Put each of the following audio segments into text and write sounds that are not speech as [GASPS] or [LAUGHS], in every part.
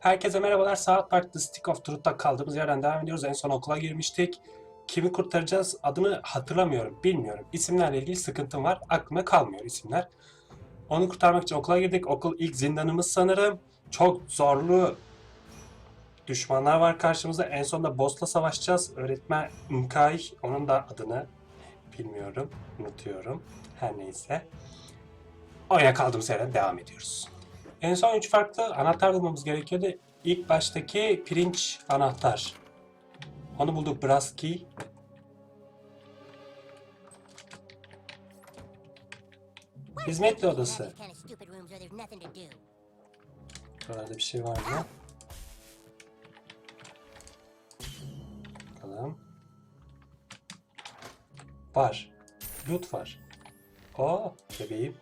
Herkese merhabalar. Saat Park The Stick of Truth'ta kaldığımız yerden devam ediyoruz. En son okula girmiştik. Kimi kurtaracağız adını hatırlamıyorum, bilmiyorum. İsimlerle ilgili sıkıntım var. Aklıma kalmıyor isimler. Onu kurtarmak için okula girdik. Okul ilk zindanımız sanırım. Çok zorlu düşmanlar var karşımızda. En sonunda boss'la savaşacağız. Öğretmen Mkai, onun da adını bilmiyorum, unutuyorum. Her neyse. Oyuna kaldığımız yerden devam ediyoruz. En son üç farklı anahtar bulmamız gerekiyordu. İlk baştaki pirinç anahtar. Onu bulduk brass key. Hizmetli odası. Buralarda bir şey var mı? Bakalım. Var. Loot var. O bebeğim.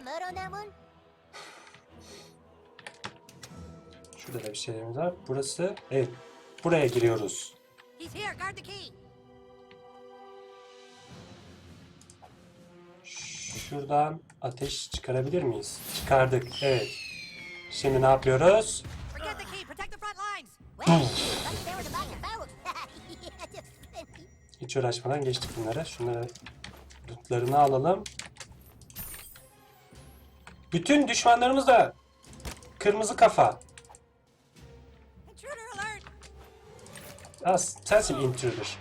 Mud on that one? Şurada da bir şeylerimiz var. Burası, evet. Buraya giriyoruz. He's here. Guard the key. Şuradan ateş çıkarabilir miyiz? Çıkardık, evet. Şimdi ne yapıyoruz? Forget the key. Protect the front lines. Well, lucky there was a back and barrels. Hiç uğraşmadan geçtik bunlara. Şunları lootlarını alalım. Bütün düşmanlarımız da kırmızı kafa. Az sensin intruder.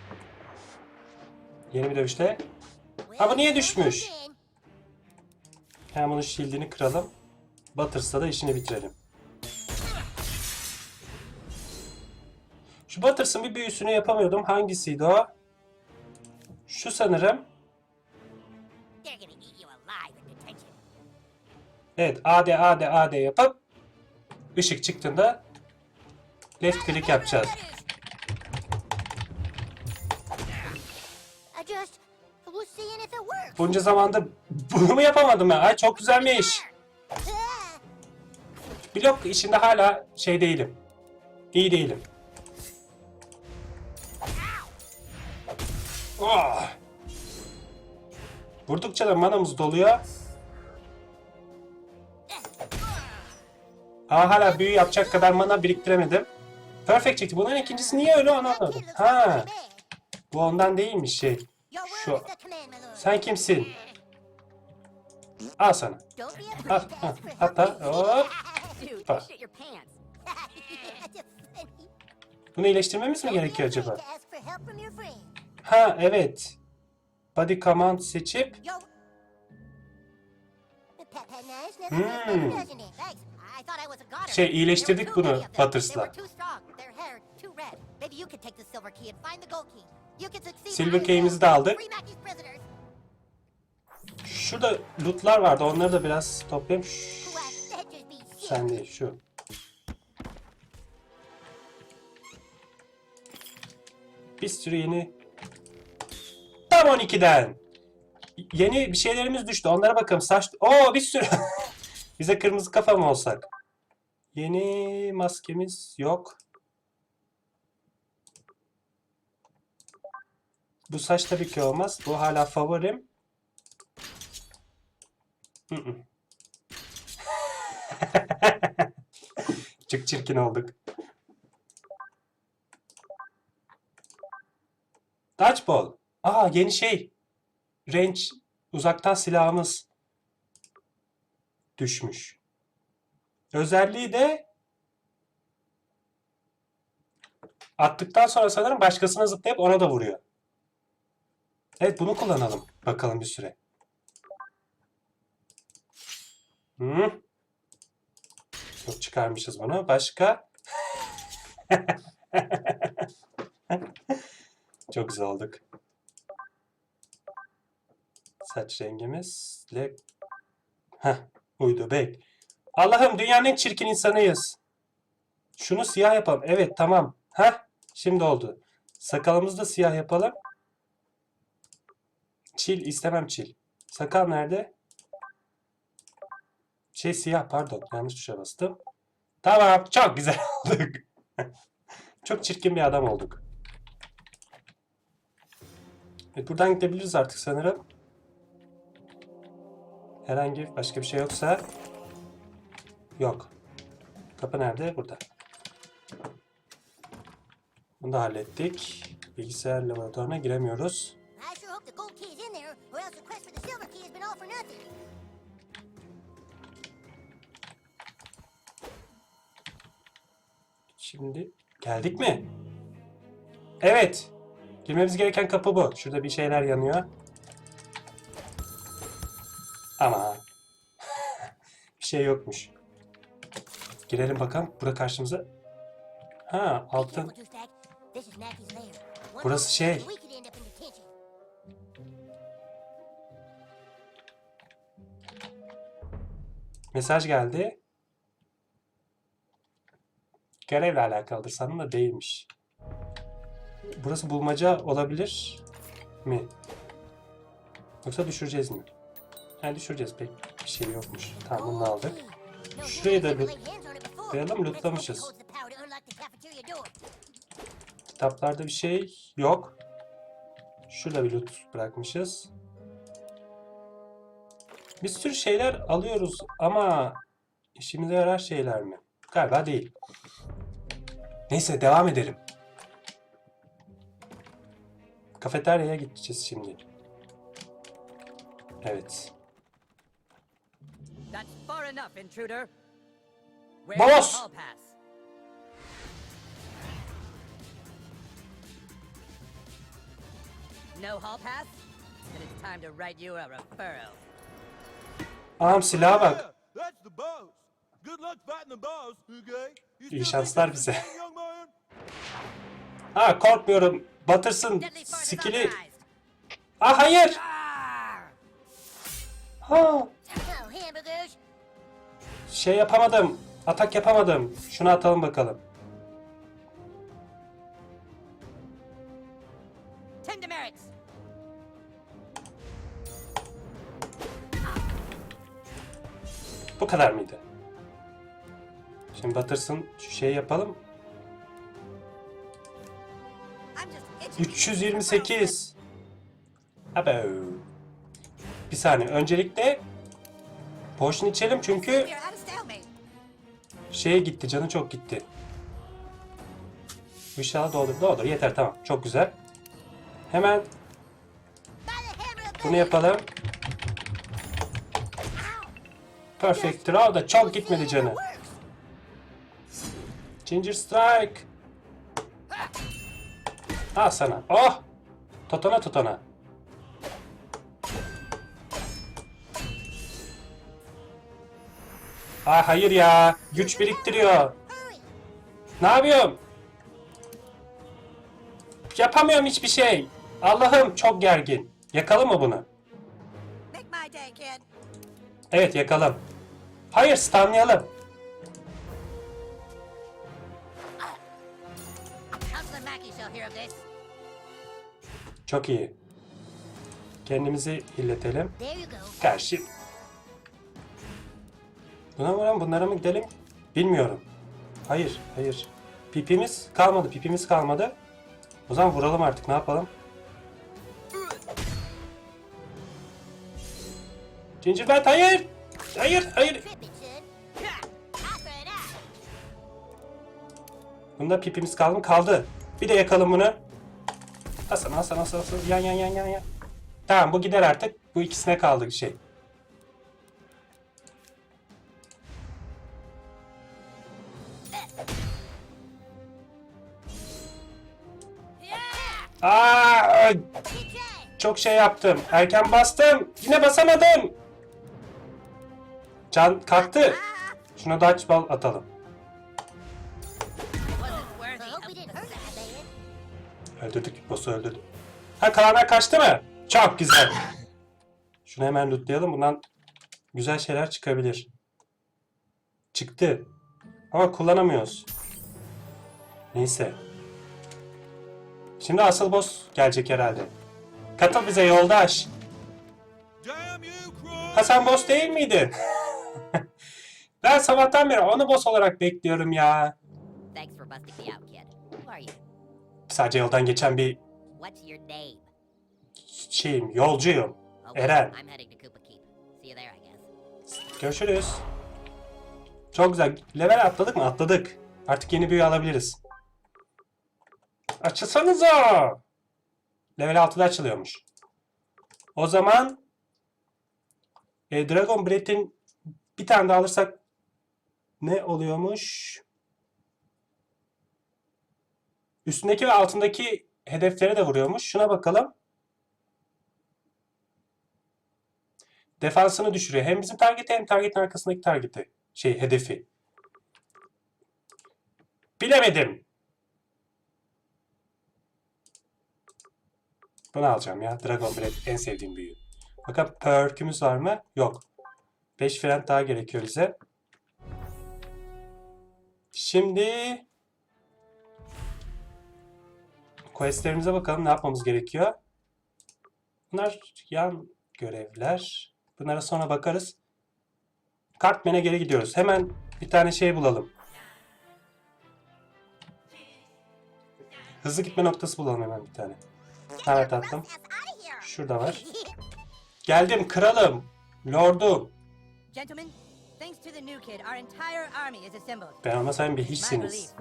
Yeni bir dövüşte. Ha bu niye düşmüş? Hemen bunun shield'ini kıralım. Butters'la da işini bitirelim. Şu Butters'ın bir büyüsünü yapamıyordum. Hangisiydi o? Şu sanırım. Evet AD AD AD yapıp ışık çıktığında left click yapacağız. Bunca zamanda bunu mu yapamadım ben? Ay çok güzelmiş. Blok işinde hala şey değilim. İyi değilim. Oh. Vurdukça da manamız doluyor. Aa, hala büyü yapacak kadar mana biriktiremedim. Perfect çıktı. Bunların ikincisi niye öyle onu anlamadım. Ha, bu ondan değilmiş şey. Şu. Sen kimsin? Al sana. Al, hatta hop. Ha. your pants. Bunu iyileştirmemiz mi gerekiyor acaba? Ha evet. Body command seçip never Hmm. Şey, iyileştirdik bunu. Butters'la. Silver key'imizi de aldık. Şurada lootlar vardı. Onları da biraz toplayayım. Sen değil şu. Bir sürü yeni Tam 12'den. Yeni bir şeylerimiz düştü. Onlara bakalım. Saç... Oo bir sürü. [LAUGHS] Bize kırmızı kafa mı olsak? Yeni maskemiz yok. Bu saç tabii ki olmaz. Bu hala favorim. [LAUGHS] Çok çirkin olduk. Dodgeball. Aa yeni şey. Range uzaktan silahımız düşmüş. Özelliği de attıktan sonra sanırım başkasına zıplayıp ona da vuruyor. Evet bunu kullanalım. Bakalım bir süre. Hı? Çok çıkarmışız bunu. Başka? [LAUGHS] Çok güzel olduk. Saç rengimiz. Le... Heh, uydu bek. Allah'ım dünyanın en çirkin insanıyız. Şunu siyah yapalım. Evet tamam. Heh, şimdi oldu. Sakalımızı da siyah yapalım. Çil istemem çil. Sakal nerede? Şey siyah pardon. Yanlış tuşa bastım. Tamam çok güzel [LAUGHS] olduk. Çok çirkin bir adam olduk. Evet, buradan gidebiliriz artık sanırım. Herhangi başka bir şey yoksa... Yok. Kapı nerede? Burada. Bunu da hallettik. Bilgisayar laboratuvarına giremiyoruz. Şimdi geldik mi? Evet. Girmemiz gereken kapı bu. Şurada bir şeyler yanıyor. Ama bir şey yokmuş. Girelim bakalım. Bura karşımıza. Ha altın. Burası şey. Mesaj geldi. Görevle alakalıdır sanırım da değilmiş. Burası bulmaca olabilir mi? Yoksa düşüreceğiz mi? Yani düşüreceğiz pek bir şey yokmuş. Tamam bunu aldık. Şurayı da loot- hope lootlamışız. Kitaplarda bir şey yok. Şurada bir loot bırakmışız. Bir sürü şeyler alıyoruz ama işimize yarar şeyler mi? Galiba değil. Neyse devam edelim. Kafeteryaya gideceğiz şimdi. Evet. Far enough, intruder. Where's Boss! the hall pass? No hall pass? Then it's time to write you a referral. Ağam silaha bak. That's the boss. Good luck fighting the boss, okay? İyi şanslar bize. Ha korkmuyorum. Batırsın authorized. Ah hayır. Ha. Şey yapamadım. Atak yapamadım. Şunu atalım bakalım. Bu kadar mıydı? Şimdi batırsın. Şu şeyi yapalım. I'm just itching. 328. Abo. Bir saniye. Öncelikle potion içelim çünkü şeye gitti. Canı çok gitti. İnşallah doldur. Doldur. Yeter tamam. Çok güzel. Hemen bunu yapalım. Perfect Draw da çok gitmedi canı. Ginger Strike. Al sana. Oh! Totona totona. Ah hayır ya. Güç biriktiriyor. Ne yapıyorum? Yapamıyorum hiçbir şey. Allah'ım çok gergin. Yakalım mı bunu? Evet yakalım. Hayır stunlayalım. Çok iyi. Kendimizi illetelim. Karşı. Buna vuran bunlara mı gidelim? Bilmiyorum. Hayır, hayır. Pipimiz kalmadı, pipimiz kalmadı. O zaman vuralım artık, ne yapalım? Gingerbread hayır! Hayır, hayır! Bunda pipimiz kaldı mı? Kaldı. Bir de yakalım bunu. Hasan, Hasan, Hasan, Hasan. Yan, yan, yan, yan, yan. Tamam, bu gider artık. Bu ikisine kaldı şey. Aa, çok şey yaptım. Erken bastım. Yine basamadım. Can kalktı. Şuna Dutch ball atalım. Öldürdük. Boss'u öldürdük. Ha kalanlar kaçtı mı? Çok güzel. Şunu hemen lootlayalım. Bundan güzel şeyler çıkabilir. Çıktı. Ama kullanamıyoruz. Neyse. Şimdi asıl boss gelecek herhalde. Katıl bize yoldaş. Ha sen boss değil miydin? [LAUGHS] ben sabahtan beri onu boss olarak bekliyorum ya. Sadece yoldan geçen bir şeyim, yolcuyum. Eren. Görüşürüz. Çok güzel. Level atladık mı? Atladık. Artık yeni büyü alabiliriz. Açılsanıza! Level 6'da açılıyormuş. O zaman e, Dragon Breath'in bir tane daha alırsak ne oluyormuş? Üstündeki ve altındaki hedeflere de vuruyormuş. Şuna bakalım. Defansını düşürüyor. Hem bizim targeti hem targetin arkasındaki targeti. Şey hedefi. Bilemedim. Bunu alacağım ya. Dragon Breath en sevdiğim büyü. Bakalım perk'ümüz var mı? Yok. 5 friend daha gerekiyor bize. Şimdi questlerimize bakalım ne yapmamız gerekiyor. Bunlar yan görevler. Bunlara sonra bakarız. Cartman'e geri gidiyoruz. Hemen bir tane şey bulalım. Hızlı gitme noktası bulalım hemen bir tane. Evet here. Şurada var. Geldim kralım. Lordum. Ben olmasaydım bir It's my hiçsiniz.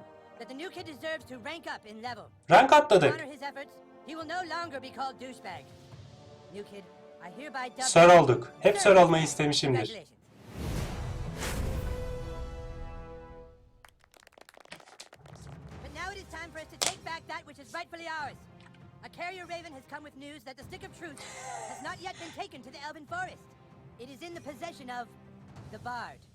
rank atladık. you olduk. Hep sir olmayı istemişimdir. But now it is time for us to take back that which is rightfully ours. A carrier raven has come with news that the stick of truth has not yet been taken to the elven forest. It is in the possession of the bard. [GASPS]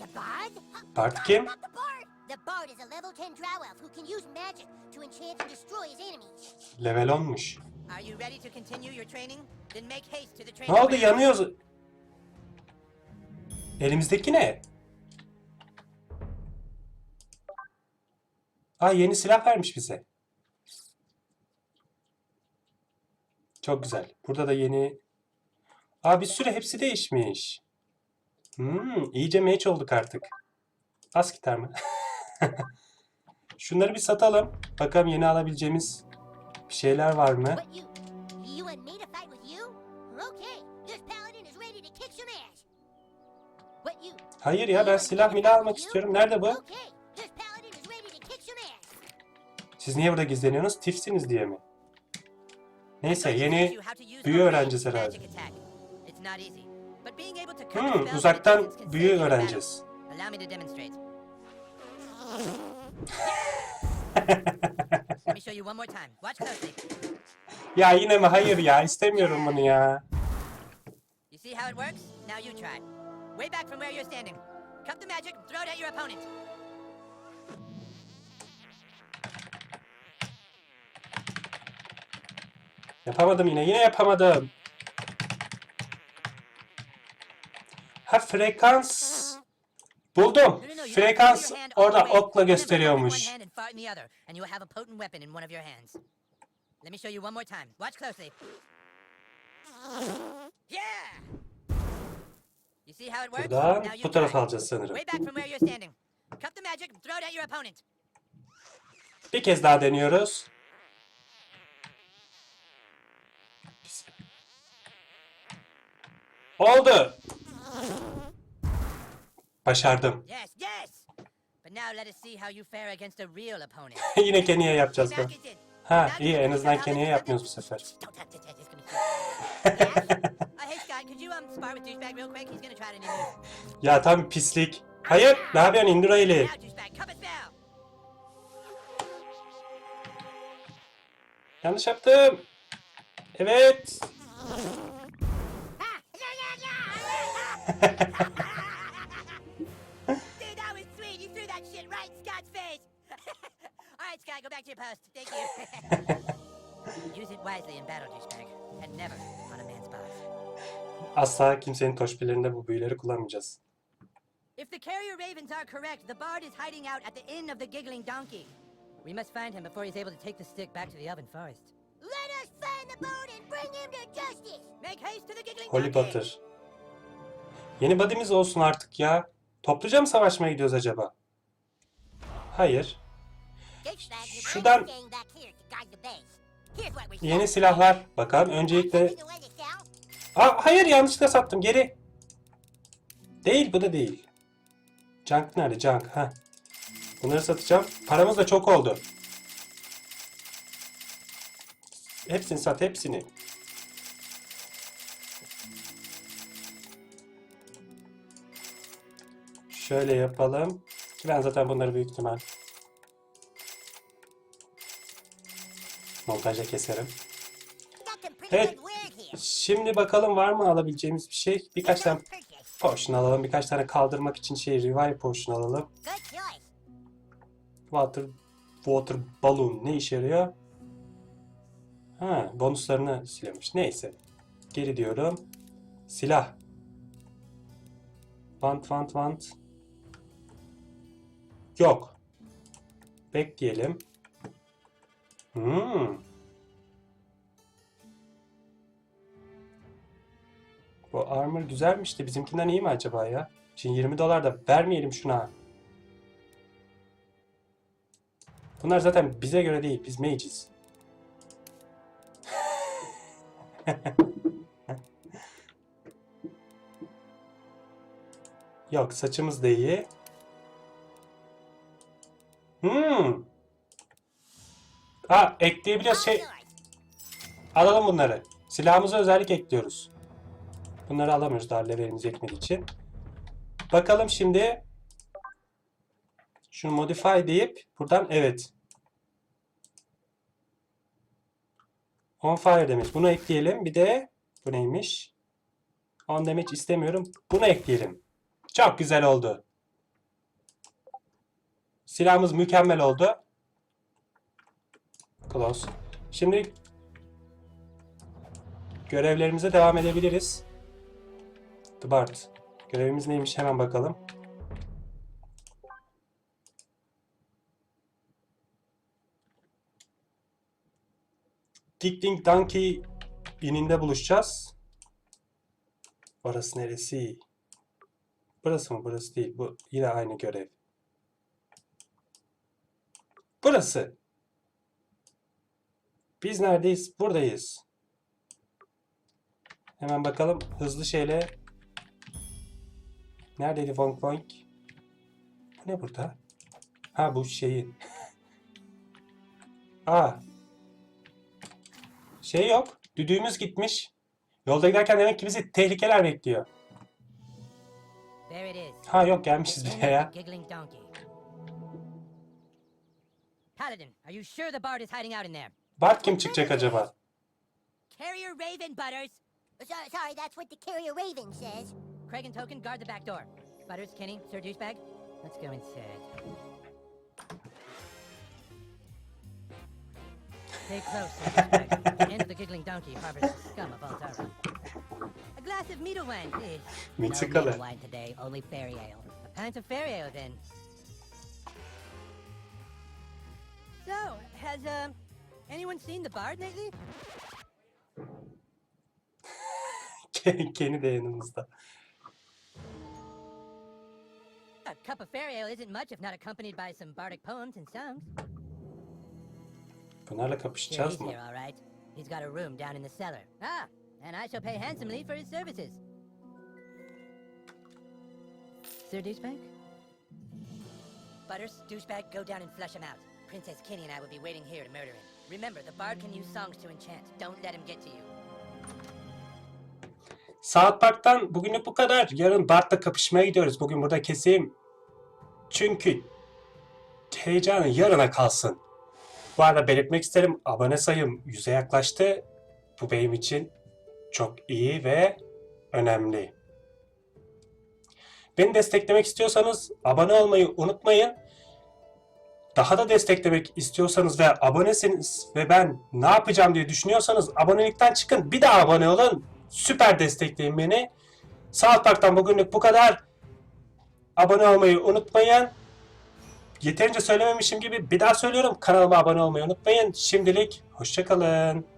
The Bard? Bard kim? The Bard! The Bard is a level 10 drow elf who can use magic to enchant and destroy his enemies. Level 10'muş. Are you ready to continue your training? Then make haste to the training. Ne oldu yanıyoruz. Elimizdeki ne? Aa yeni silah vermiş bize. Çok güzel. Burada da yeni... Aa bir sürü hepsi değişmiş. Hmm, iyice match olduk artık. Bas gitar mı? [LAUGHS] Şunları bir satalım. Bakalım yeni alabileceğimiz bir şeyler var mı? Hayır ya ben silah milah almak istiyorum. Nerede bu? Siz niye burada gizleniyorsunuz? Tifsiniz diye mi? Neyse yeni büyü öğreneceğiz herhalde. Hmm, uzaktan büyü öğreneceğiz. [LAUGHS] Ya yine mi? Hayır ya istemiyorum bunu ya. You see how it works? Now you try. Way back from where you're standing. Cup the magic, throw it at your opponent. Yapamadım yine. Yine yapamadım. Ha frekans. Buldum. Frekans orada okla gösteriyormuş. Let me show you one more time. Watch closely. Yeah! You see how it works? Buradan bu tarafa alacağız sanırım. Way back from where you're standing. Cup the magic, throw it at your opponent. Bir kez daha deniyoruz. Oldu. Başardım. Yes, yes! But now let us see how you fare against a real opponent. [LAUGHS] Yine Kenny'e yapacağız bu. Ha iyi en azından Kenny'e yapmıyoruz bu sefer. [LAUGHS] Uh, um. Ya tam pislik. Hayır ne yapıyorsun indir down. Yanlış yaptım. Evet. Dude, that was sweet. You threw that shit right in Scott's face. [LAUGHS] All right, Scott, go back to your post. Thank you. [LAUGHS] Use it wisely in battle, douchebag, and never on a man's boss. Asla kimsenin toşbilerinde bu büyüleri kullanmayacağız. If the carrier ravens are correct, the bard is hiding out at the inn of the giggling donkey. We must find him before he's able to take the stick back to the elven forest. Let us find the Bard and bring him to justice. Make haste to the giggling Holy donkey. Butter. Yeni body'miz olsun artık ya. Topluca mı savaşmaya gidiyoruz acaba? Hayır. Şuradan- Yeni silahlar. Bakalım öncelikle... Aa, hayır yanlışlıkla sattım geri. Değil bu da değil. Junk nerede? Junk. Ha. Bunları satacağım. Paramız da çok oldu. Hepsini sat hepsini. Şöyle yapalım. Ben zaten bunları büyük ihtimal montajda keserim. Evet. Şimdi bakalım var mı alabileceğimiz bir şey? Birkaç tane potion alalım. Birkaç tane kaldırmak için şey revive potion alalım. Water water balloon ne işe yarıyor? Ha, bonuslarını silemiş. Neyse. Geri diyorum. Silah. Want want want. Yok. Bekleyelim. Hmm. Bu armor güzelmiş de bizimkinden iyi mi acaba ya? Şimdi 20 dolar da vermeyelim şuna. Bunlar zaten bize göre değil. Biz mages. [LAUGHS] Yok saçımız da iyi. Hmm. Ha ekleyebiliyoruz şey. Alalım bunları. Silahımıza özellik ekliyoruz. Bunları alamıyoruz daha levelimiz yetmediği için. Bakalım şimdi. Şunu modify deyip buradan evet. On fire demiş. Bunu ekleyelim. Bir de bu neymiş? On damage istemiyorum. Bunu ekleyelim. Çok güzel oldu. Silahımız mükemmel oldu. Close. Şimdi görevlerimize devam edebiliriz. The Bard. Görevimiz neymiş hemen bakalım. Dick Dink Donkey ininde buluşacağız. Orası neresi? Burası mı? Burası değil. Bu yine aynı görev. Burası. Biz neredeyiz? Buradayız. Hemen bakalım hızlı şeyle. Neredeydi Vonk Vonk? Bu ne burada? Ha bu şeyi. [LAUGHS] Aa. Şey yok. Düdüğümüz gitmiş. Yolda giderken demek ki bizi tehlikeler bekliyor. Ha yok gelmişiz bile ya. The Giggling Donkey. Paladin, are you sure the bard is hiding out in there? Bart kim çıkacak acaba? Carrier Raven, Butters! Sorry, sorry, that's what the carrier raven says. Craig and Token, guard the back door. Butters, Kenny, Sir Douchebag, let's go inside. Stay close, Sir Douchebag. the [LAUGHS] end of the Giggling Donkey harbors the scum of Altara. A glass of meadle wine, please. No meadle wine today, only fairy ale. A pint of fairy ale, then. So, has, um, anyone seen the bard lately? Kenny de yanımızda. A cup of fairy ale isn't much if not accompanied by some bardic poems and songs. Bunlarla Sure, kapışacağız he's mı? here, all right. He's got a room down in the cellar. Ah, and I shall pay handsomely for his services. Sir Douchebag? Butters, Douchebag, go down and flush him out. Princess Kenny and I will be waiting here to murder him. Remember, the bard can use songs to enchant. Don't let him get to you. South Park'tan bugünlük bu kadar. Yarın Bart'la kapışmaya gidiyoruz. Bugün burada keseyim. Çünkü heyecanı yarına kalsın. Bu arada belirtmek isterim. Abone sayım 100'e yaklaştı. Bu benim için çok iyi ve önemli. Beni desteklemek istiyorsanız abone olmayı unutmayın. Daha da desteklemek istiyorsanız ve abonesiniz ve ben ne yapacağım diye düşünüyorsanız abonelikten çıkın. Bir daha abone olun. Süper destekleyin beni. South Park'tan bugünlük bu kadar. Abone olmayı unutmayın. Yeterince söylememişim gibi bir daha söylüyorum. Kanalıma abone olmayı unutmayın. Şimdilik hoşçakalın.